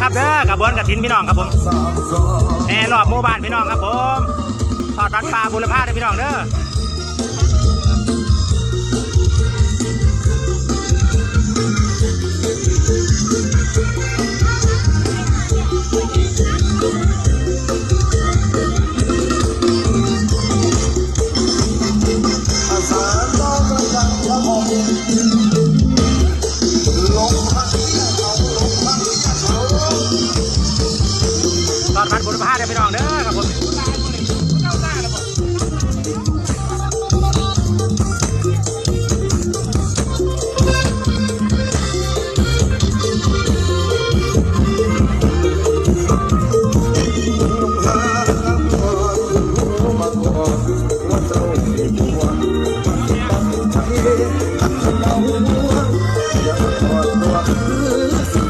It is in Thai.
นะครับเด้อกระบวนกระถินพี่น้องครับผมแห่รอบหมู่บ้านพี่น้องครับผมทอดรัดปลาบุรพาเด้อพี่น้องเด้อ ทอดรัดบุรพาเด้อพี่น้องเด้อครับผมสงสารตาบ้ายังคงมาว่าเอ